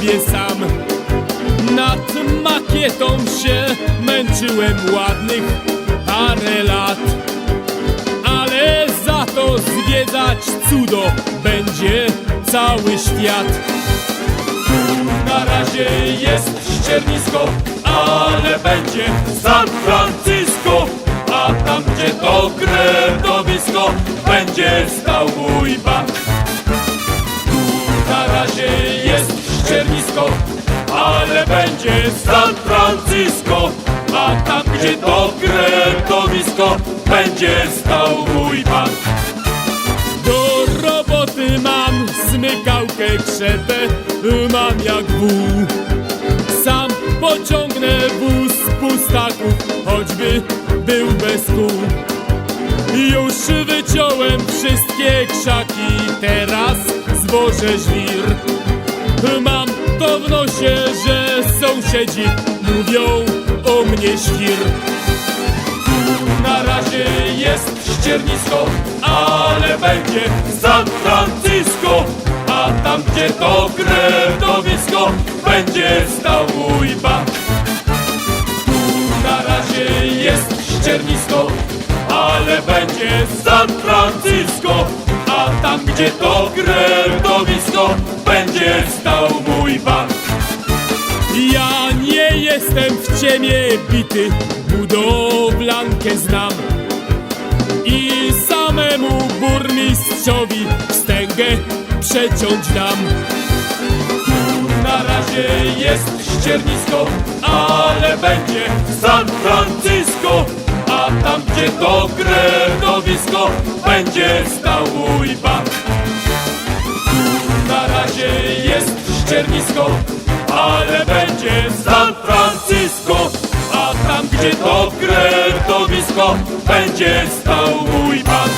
zrobię sam. Nad makietą się męczyłem ładnych parę lat. Ale za to zwiedzać cudo będzie cały świat. Na razie jest ściernisko, ale będzie San Francisco. A tam, gdzie to kretowisko, będzie San Francisco. A tam, gdzie to kretowisko, będzie stał mój bank. Do roboty mam smykałkę, krzepę, mam jak wół. Sam pociągnę wóz pustaków, choćby był bez kół. Już wyciąłem wszystkie krzaki, teraz zwożę żwir. Mam to w nosie, że sąsiedzi mówią o mnie świr. Na razie jest ściernisko, ale będzie San Francisco. A tam, gdzie to kretowisko, będzie stał mój bank. Tu na razie jest ściernisko, ale będzie San Francisco. A tam, gdzie to kretowisko, mój bank. Ja nie jestem w ciemię bity, budowlankę znam i samemu burmistrzowi wstęgę przeciąć dam. Tu na razie jest ściernisko, ale będzie San Francisco, a tam gdzie to kretowisko, będzie stał mój bank. Na razie jest ściernisko, ale będzie San Francisco. A tam, gdzie to kretowisko, będzie stał mój bank.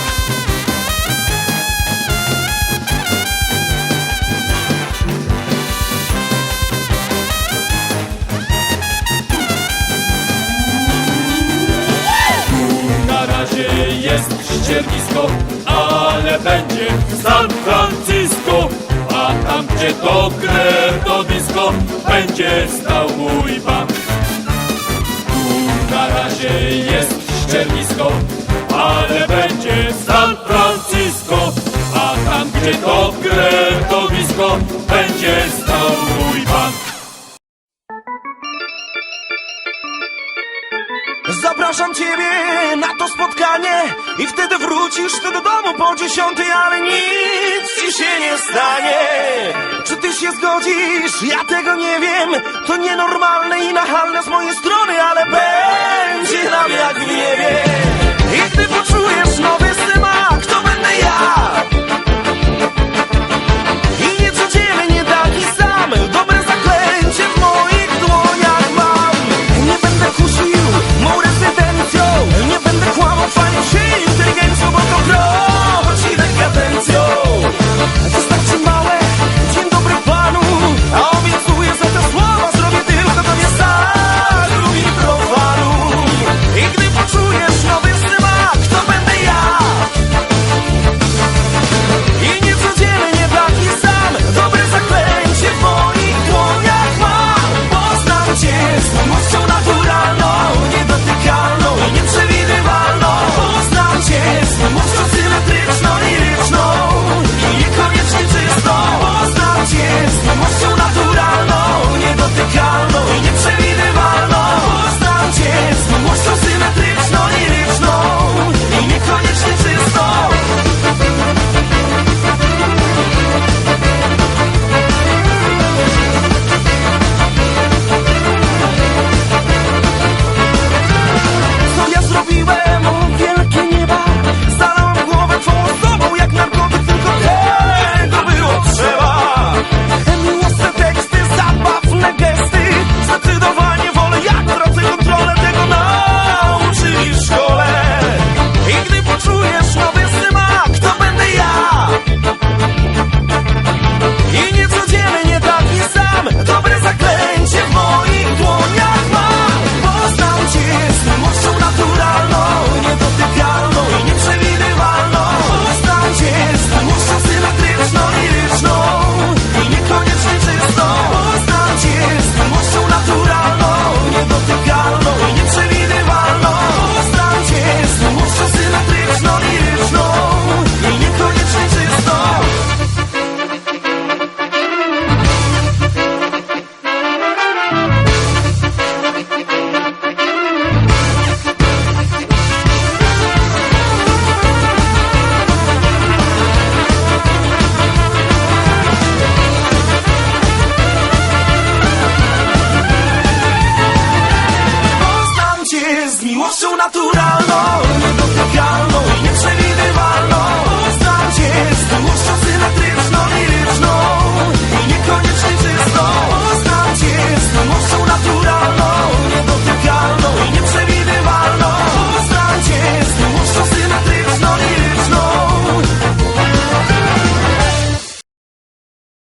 Na razie jest ściernisko, ale będzie San Francisco. A tam, gdzie to kretowisko, będzie stał mój bank. Tu na razie jest ściernisko, Zapraszam ciebie na to spotkanie I wtedy wrócisz ty do domu po dziesiątej Ale nic ci się nie stanie Czy ty się zgodzisz? Ja tego nie wiem To nienormalne i nachalne mosso naturale,